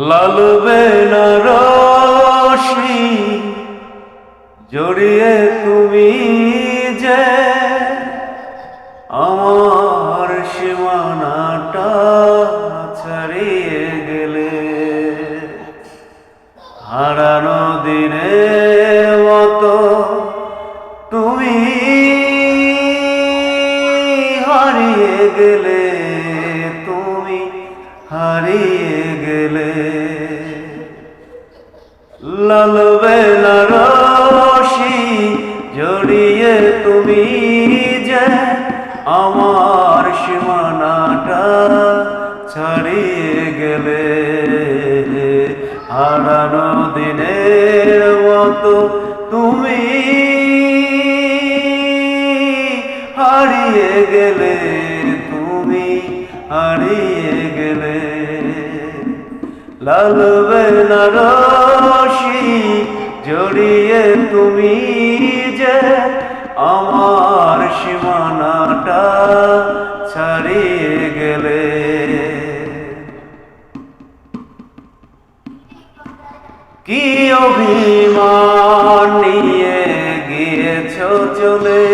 লালবে না রশি জড়িয়ে তুমি যে আমার সীমানাটা ছাড়িয়ে গেলে। হারানো দিনের মতো তুমি হারিয়ে গেলে, তুমি হারিয়ে লাল বেলা রশি জড়িয়ে তুমি যে আমার সীমানাটা ছাড়িয়ে গেলে। হারানো দিনের মতো তুমি হারিয়ে গেলে, তুমি হারিয়ে লাল বেনারসি জড়িয়ে তুমি যে আমার সীমানাটা ছাড়িয়ে গেলে। কি অভিমান নিয়ে গিয়েছ চলে?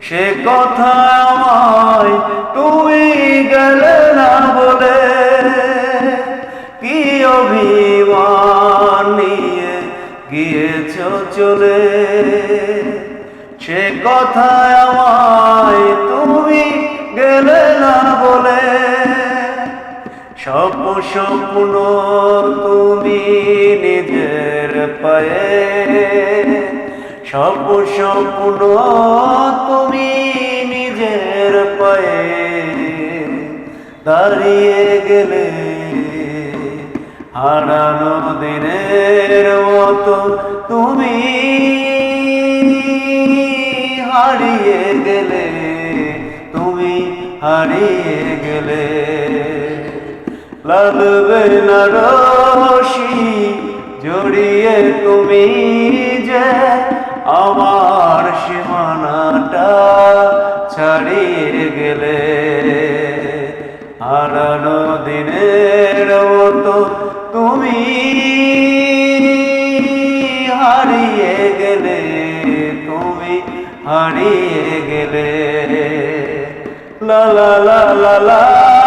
সে কথা আমায় তুমি গেলে চলে সে কথা আমায় তুমি গেলে না বলে। স্বপ্ন স্বপ্ন তুমি নিজের পায়ে। স্বপ্ন স্বপ্ন তুমি নিজের পায়ে। দাঁড়িয়ে গেলে হারানো দিনের মতো তুমি হারিয়ে গেলে, তুমি হারিয়ে গেলে। লাগবে না রশি জড়িয়ে তুমি যে আমার সীমানাটা ছাড়িয়ে গেলে। হারানো দিনের মতো তুমি হারিয়ে গেলে তুমি হারিয়ে গেলে। লা লা লা লা লা।